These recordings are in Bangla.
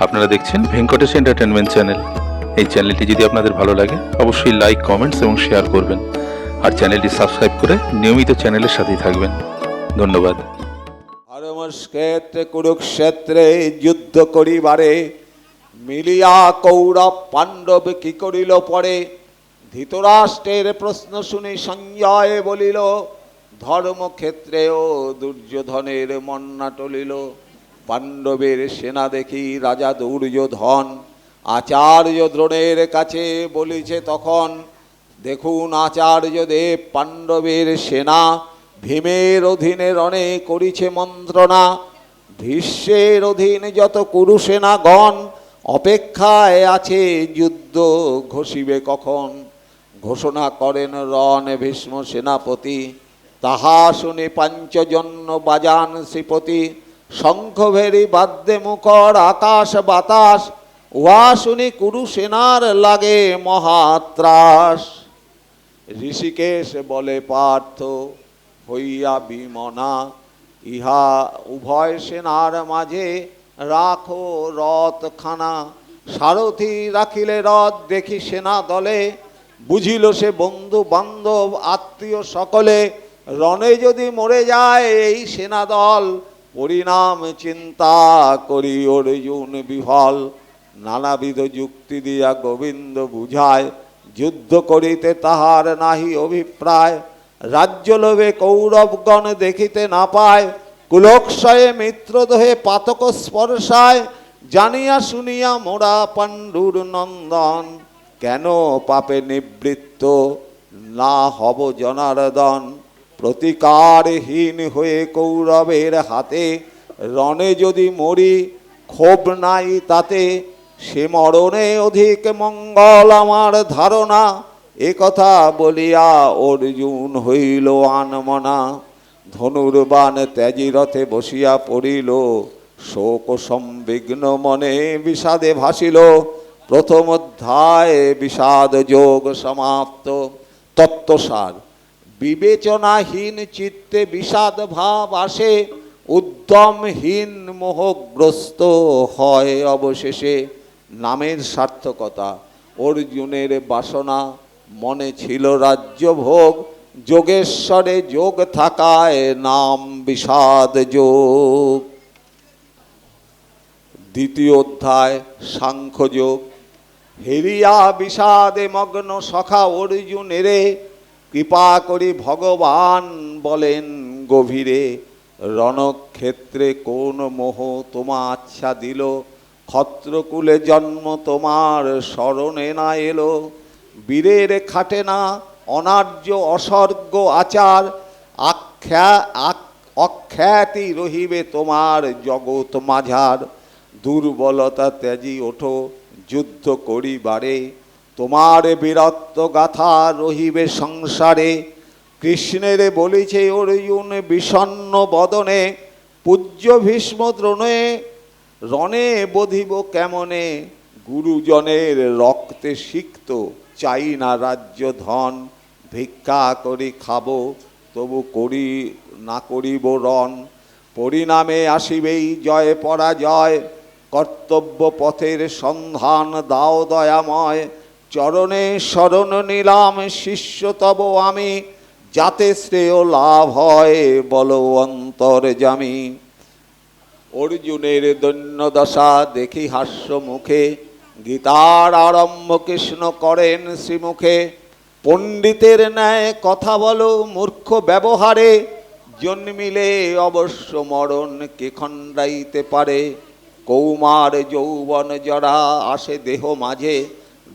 আপনারা দেখছেন ভেঙ্কটেশ এন্টারটেনমেন্ট চ্যানেল এই চ্যানেলটি যদি আপনাদের ভালো লাগে, অবশ্যই লাইক কমেন্টস এবং শেয়ার করবেন। আর চ্যানেলটি সাবস্ক্রাইব করে নিয়মিত চ্যানেলের সাথেই থাকবেন। ধন্যবাদ। কুরুক্ষেত্রে যুদ্ধ করিবারে মিলিয়া কৌরব পাণ্ডব কি করিল পরে? ধৃতরাষ্ট্রের প্রশ্ন শুনে সঞ্জয় বলিল, ধর্মক্ষেত্রেও দুর্যোধনের মন্না টলিল। পাণ্ডবের সেনা দেখি রাজা দুর্যোধন। আচার্য দ্রোণের কাছে বলিছে তখন, দেখুন আচার্য দেব, পাণ্ডবের সেনা ভীমের অধীনে রণে করিছে মন্ত্রণা। ভীষ্মের অধীনে যত কুরুসেনাগণ, অপেক্ষায় আছে যুদ্ধ ঘষিবে কখন? ঘোষণা করেন রণ ভীষ্ম সেনাপতি। তাহা শুনে পাঞ্চজন্য বাজান শ্রীপতি শঙ্খভেরি বাদ্যে মুখর, আকাশ বাতাস উহা শুনি কুরুসেনার লাগে মহাত্রাস। ঋষিকেশ বলে পার্থ, হইয়া বিমনা, ইহা উভয় সেনার মাঝে রাখো রথ খানা সারথি রাখিলে রথ, দেখি সেনা দলে। বুঝিল সে বন্ধু বান্ধব, আত্মীয় সকলে, রণে যদি মরে যায় এই সেনা দল পরিণাম চিন্তা করি অর্জুন বিহল নানাবিধ যুক্তি দিয়া গোবিন্দ বুঝায়, যুদ্ধ করিতে তাহার নাহি অভিপ্রায়। রাজ্য লোভে কৌরবগণ দেখিতে না পায় কুলক্ষয়ে মিত্রদহে পাতক স্পর্শায়। জানিয়া শুনিয়া মোরা পাণ্ডুর নন্দন, কেন পাপে নিবৃত্ত? না হব জনার্দন। প্রতিকারহীন হয়ে কৌরবের হাতে রণে যদি মরি, ক্ষোভ নাই তাতে, সে মরণে অধিক মঙ্গল আমার ধারণা। এ কথা বলিয়া অর্জুন হইল আনমনা। ধনুর্বাণ ত্যাজি রথে বসিয়া পড়িল। শোক সম্বিঘ্ন মনে বিষাদে ভাসিল। প্রথম অধ্যায় বিষাদ যোগ সমাপ্ত। তত্ত্বসার বিবেচনাহীন চিত্তে বিষাদ ভাব আসে, উদ্যমহীন মোহগ্রস্ত হয় অবশেষে নামের সার্থকতা। অর্জুনের বাসনা, মনে ছিল রাজ্য ভোগ যোগেশ্বরে যোগ থাকায় নাম বিষাদ যোগ। দ্বিতীয় অধ্যায় সাংখ্যযোগ হেরিয়া বিষাদে মগ্ন সখা অর্জুনেরে কৃপা করি ভগবান বলেন গভীরে, রণক্ষেত্রে কোন মোহ তোমা আচ্ছা দিল? ক্ষত্রকুলে জন্ম তোমার স্মরণে না এলো। বীরের খাটে না অনার্য অসর্গ আচার, আখ্যা অখ্যাতি রহিবে তোমার জগৎ মাঝার। দুর্বলতা ত্যাজি ওঠো, যুদ্ধ করি করিবারে তোমার বীরত্ব গাথা রহিবে সংসারে। কৃষ্ণের বলিছে, অর্জুন, বিষণ্ণ বদনে, পূজ্য ভীষ্ম দ্রোণে, রণে বধিব কেমনে? গুরুজনের রক্তে সিক্ত চাই না রাজ্য ধন। ভিক্ষা করি খাব, তবু করি, না করিব রণ। পরিণামে আসিবেই জয় পরাজয়। কর্তব্য পথের সন্ধান দাও দয়াময়। চরণে শরণ নিলাম শিষ্য, তব আমি, যাতে শ্রেয় লাভ হয় বল অন্তর জামি। অর্জুনের দৈন্যদশা দেখি হাস্য মুখে, গীতার আরম্ভ কৃষ্ণ করেন শ্রীমুখে। পণ্ডিতের ন্যায় কথা বলো মূর্খ ব্যবহারে, জন্মিলে অবশ্য মরণ কে খণ্ডাইতে পারে। কৌমার যৌবন জরা আসে দেহ মাঝে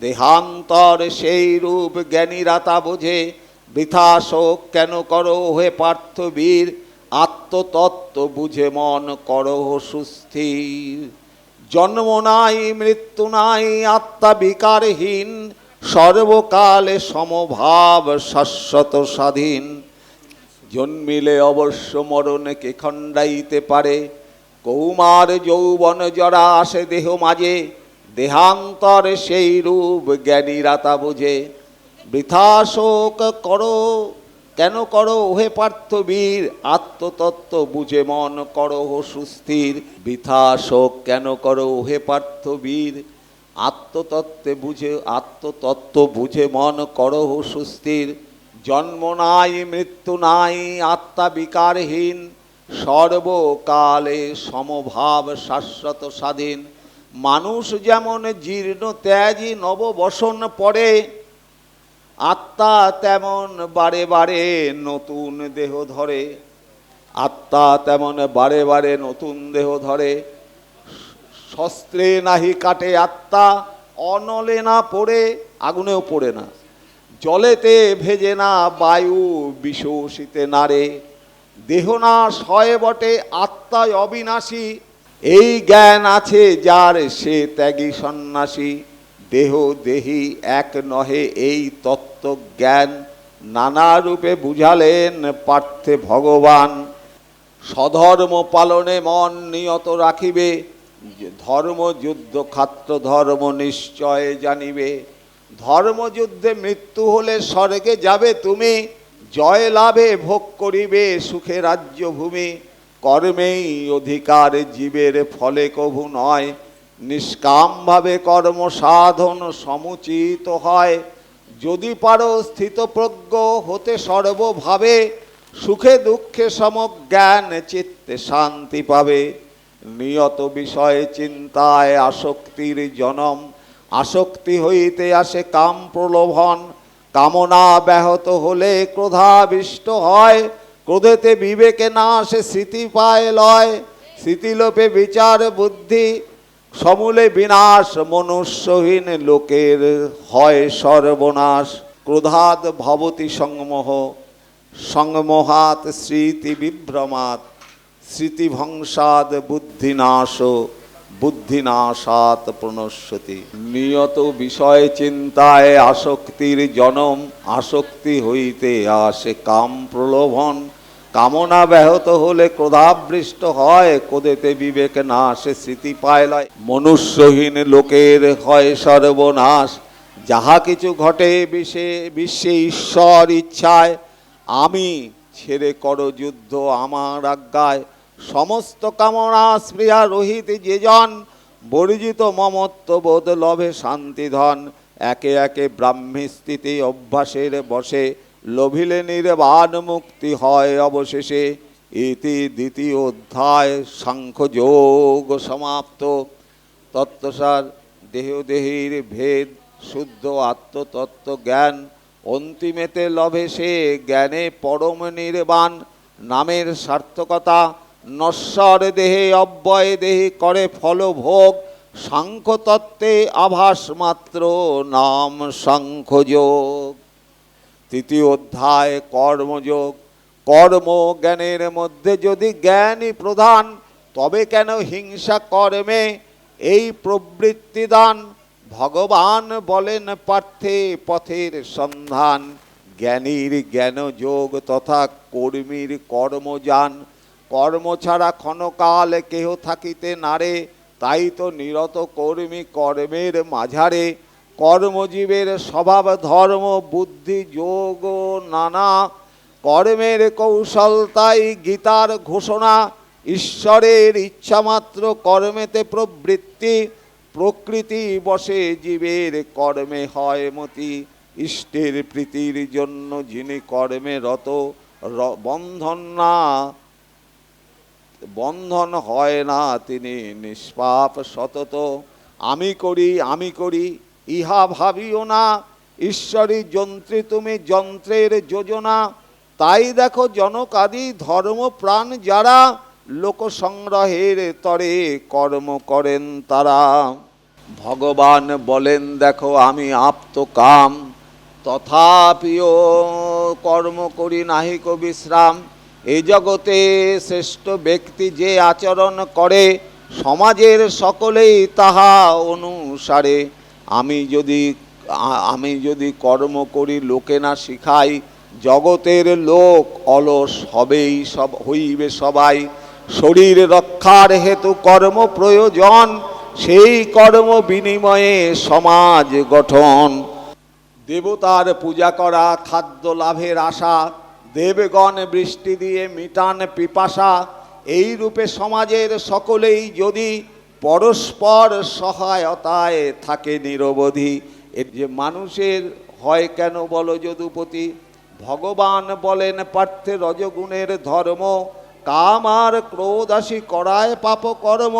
দেহান্তর সেই রূপ জ্ঞানীরা তা বোঝে, বৃথা শোক কেন করো হে পার্থবীর? আত্মতত্ত্ব বুঝে মন করো সুস্থির। জন্ম নাই, মৃত্যু নাই, আত্মা বিকারহীন, সর্বকালে সমভাব শাশ্বত স্বাধীন। জন্মিলে অবশ্য মরণে কে খণ্ডাইতে পারে, কৌমার যৌবন জরা আসে দেহ মাঝে দেহান্তরে সেই রূপ জ্ঞানীরা তা বুঝে। বৃথা শোক করো, কেন করো ওহে পার্থবীর? আত্মতত্ত্ব বুঝে মন করো হো সুস্থির। বৃথা শোক কেন করো ওহে পার্থবীর? আত্মতত্ত্বে বুঝে, আত্মতত্ত্ব বুঝে মন করো হো সুস্থির। জন্ম নাই, মৃত্যু নাই, আত্মা বিকারহীন। সর্বকালে সমভাব শাশ্বত স্বাধীন। মানুষ যেমন জীর্ণ ত্যাজি নববসন পড়ে, আত্মা তেমন বারে বারে নতুন দেহ ধরে। আত্মা তেমন বারে বারে নতুন দেহ ধরে। শস্ত্রে নাহি কাটে আত্মা, অনলে না পড়ে, আগুনেও পড়ে না। জলেতে ভেজে না বায়ু বিশোষিতে নারে দেহ নাশ হয় বটে, আত্মায় অবিনাশী এই জ্ঞান আছে যার, সে ত্যাগী সন্ন্যাসী, দেহ দেহি এক নহে। এই তত্ত্ব জ্ঞান নানা রূপে বুঝালেন পার্থে ভগবান। স্বধর্ম পালনে মন নিয়ত রাখিবে যে ধর্ম যুদ্ধ খাত্র ধর্ম নিশ্চয় জানিবে। ধর্মযুদ্ধে মৃত্যু হলে স্বর্গে যাবে তুমি, জয় লাভে ভোগ করিবে সুখে রাজ্য ভূমি কর্মেই অধিকার, জীবের ফলে কভু নয়। নিষ্কামভাবে কর্ম সাধন সমুচিত হয়। যদি পারো স্থিতপ্রজ্ঞ হতে সর্বভাবে, সুখে দুঃখে সমজ্ঞান চিত্তে শান্তি পাবে। নিয়ত বিষয়ে চিন্তায় আসক্তির জনম, আসক্তি হইতে আসে কাম প্রলোভন। কামনা ব্যাহত হলে ক্রোধাবিষ্ট হয়। ক্রোধেতে বিবেকে না আসে স্মৃতি পায় লয় স্মৃতিলোপে বিচার বুদ্ধি, সমূলে বিনাশ, মনুষ্যহীন লোকের হয় সর্বনাশ ক্রোধাৎ ভবতি সংমোহ, সংমোহাত স্মৃতি বিভ্রমাত স্মৃতিভংসাদ বুদ্ধিনাশ বুদ্ধিনাশাত প্রণশ্যতি। নিয়ত বিষয় চিন্তায় আসক্তির জনম, আসক্তি হইতে আসে কাম প্রলোভন কামনা ব্যাহত হলে ক্রোধাবৃষ্ট হয় কোদেতে বিবেক না আসে স্মৃতি পায় লয়। মনুষ্যহীন লোকের হয় সর্বনাশ। যাহা কিছু ঘটে বিশ্বে বিশ্বে ঈশ্বর ইচ্ছায়, আমি ছেড়ে করো যুদ্ধ আমার আজ্ঞায়। সমস্ত কামনা স্পৃহা রহিত যেজন, বর্জিত মমত্ব বোধ লভে শান্তিধন একে একে ব্রাহ্মী স্থিতি অভ্যাসের বসে লোভিলে নির্বাণ মুক্তি হয় অবশেষে। ইতি দ্বিতীয় অধ্যায় সাংখ্যযোগ সমাপ্ত। তত্ত্বসার দেহদেহীর ভেদ, শুদ্ধ আত্মতত্ত্ব জ্ঞান, অন্তিমেতে লভে সে জ্ঞানে পরম নির্বাণ, নামের সার্থকতা, নশ্বর দেহে অব্যয় দেহে করে ফলভোগ, সাংখ্যতত্ত্বে আভাস মাত্র, নাম সাংখ্যযোগ। তৃতীয় অধ্যায় কর্মযোগ। কর্ম জ্ঞানের মধ্যে যদি জ্ঞানই প্রধান, তবে কেন হিংসা কর্মে? এই প্রবৃত্তি দান। ভগবান বলেন পার্থে পথের সন্ধান। জ্ঞানীর জ্ঞান যোগ তথা কর্মীর কর্মযান। কর্ম ছাড়া ক্ষণকাল কেহ থাকিতে নারে, তাই তো নিরত কর্মী কর্মের মাঝারে। কর্মজীবের স্বভাব, ধর্ম, বুদ্ধি, যোগ, নানা। কর্মের কৌশল তাই গীতার ঘোষণা, ঈশ্বরের ইচ্ছামাত্র কর্মেতে প্রবৃত্তি, প্রকৃতি বসে জীবের কর্মে হয় মতি। ইষ্টের প্রীতির জন্য যিনি কর্মে রত বন্ধন না, বন্ধন হয় না তিনি নিষ্পাপ, সতত। আমি করি আমি করি ইহা ভাবিও না, ঈশ্বরী যন্ত্রে তুমি যন্ত্রের যোজনা। তাই দেখো জনকাদি ধর্মপ্রাণ যারা লোক সংগ্রহের তরে কর্ম করেন তারা। ভগবান বলেন, দেখো, আমি আপ্ত কাম। তথাপিও কর্ম করি নাহিক বিশ্রাম। এই জগতে শ্রেষ্ঠ ব্যক্তি যে আচরণ করে, সমাজের সকলেই তাহা অনুসারে। আমি যদি আমি যদি কর্ম করি, লোকে না শিখাই, জগতের লোক অলস হবেই সব, হইবে সবাই। শরীর রক্ষার হেতু কর্ম প্রয়োজন, সেই কর্ম বিনিময়ে সমাজ গঠন। দেবতার পূজা করা, খাদ্য লাভের আশা, দেবগণ বৃষ্টি দিয়ে মিটান পিপাসা, এই রূপে সমাজের সকলেই যদি পরস্পর সহায়তায় থাকে নিরবধি। এর যে মানুষের হয় কেন বলো যদুপতি? ভগবান বলেন পার্থে রজগুণের ধর্ম, কাম আর ক্রোধ আসি করায় পাপ কর্ম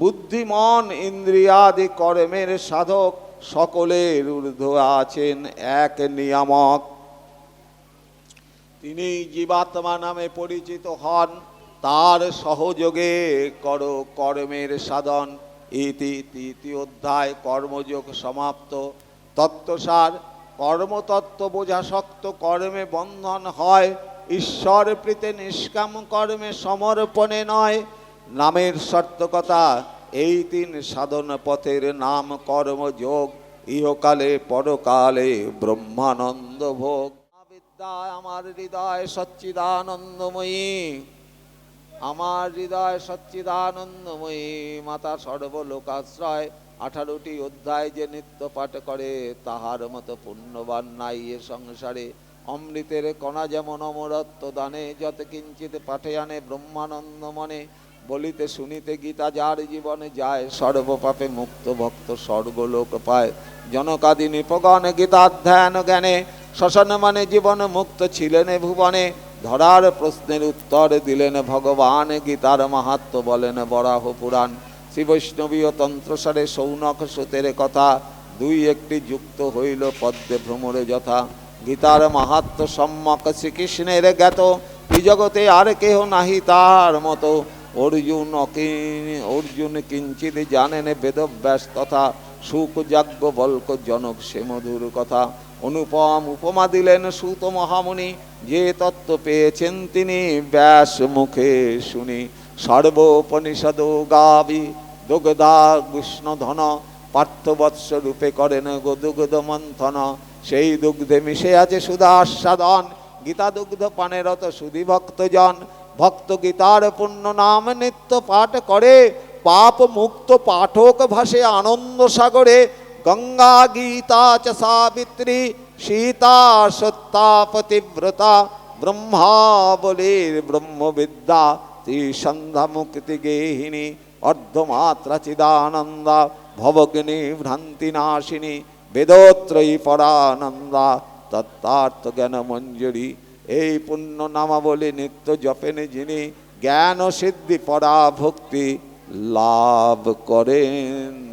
বুদ্ধিমন ইন্দ্রিয়াদি কর্মের সাধক সকলের ঊর্ধ্ব আছেন এক নিয়ামক। তিনি জীবাত্মা নামে পরিচিত হন। তার সহযোগে কর কর্মের সাধন। ইতি তৃতীয় অধ্যায়, কর্মযোগ সমাপ্ত। তত্ত্বসার, কর্মতত্ত্ব বোঝা শক্ত, কর্মে বন্ধন হয়। ঈশ্বর প্রীতে নিষ্কাম, কর্মে সমর্পণে নয়। নামের সার্থকতা, এই তিন সাধন পথের নাম কর্মযোগ। ইহকালে, পরকালে ব্রহ্মানন্দ ভোগ। আমার হৃদয় সচ্চিদানন্দময়ী। আমার হৃদয় সচ্চিদানন্দময়ী, মাতা সর্বলোকাশ্রয়। আঠারোটি অধ্যায় যে নিত্য পাঠ করে, তাহার মতো পুণ্যবান নাই এ সংসারে। অমৃতের কণা যেমন অমরত্ব দানে, যত কিঞ্চিত পাঠে আনে ব্রহ্মানন্দ মনে। বলিতে শুনিতে গীতা যার জীবনে যায়, সর্বপাপে মুক্ত ভক্ত স্বর্গলোক পায়। জনকাদি নিপগণ গীতাধ্যায়ন জ্ঞানে, শ্মশান মানে জীবন মুক্ত ছিলেন ভুবনে। ধরার প্রশ্নের উত্তর দিলেন ভগবান, গীতার মাহাত্ম বলেন বরাহ পুরাণ। শ্রী বৈষ্ণবীয় তন্ত্রসারে সৌনক সুতের কথা দুই একটি যুক্ত হইল পদ্মে ভ্রমরে যথা। গীতার মাহাত্ম সম্যক শ্রীকৃষ্ণের জ্ঞাত, এই জগতে আর কেহ নাহি তার মতো। অর্জুন অর্জুন কিঞ্চিত জানেন বেদব্যাস তথা সুখ যাজ্ঞ বল্ক জনক সে মধুর কথা। অনুপম উপমা দিলেন সুত মহামুনি, যে তত্ত্ব পেয়েছেন তিনি ব্যাস মুখে শুনি। সর্বোপনিষদ গাবি, দুগ্ধা কৃষ্ণধন পার্থবৎস রূপে করেন গো দুগ্ধ মন্থন। সেই দুগ্ধে মিশে আছে সুধা আস্বাদন, গীতা দুগ্ধ পানেরত সুধী ভক্তজন। ভক্ত গীতার পুণ্য নাম নিত্য পাঠ করে পাপ মুক্ত পাঠক ভাসে আনন্দ সাগরে গঙ্গা গীতা চ সাবিত্রী সীতা সত্তা পতিব্রতা ব্রহ্মাবলীর ব্রহ্মবিদ্যা ত্রিসন্ধ্যা মুক্তি গেহিনী অর্ধমাত্রা চিদানন্দা ভবগ্নি ভ্রান্তি নাশিনী বেদোত্রয়ী পরানন্দা তত্ত্বার্থ জ্ঞান মঞ্জুরি এই পুণ্য নামাবলী নিত্য জপেন যিনি জ্ঞান সিদ্ধি পরা ভক্তি লাভ করেন।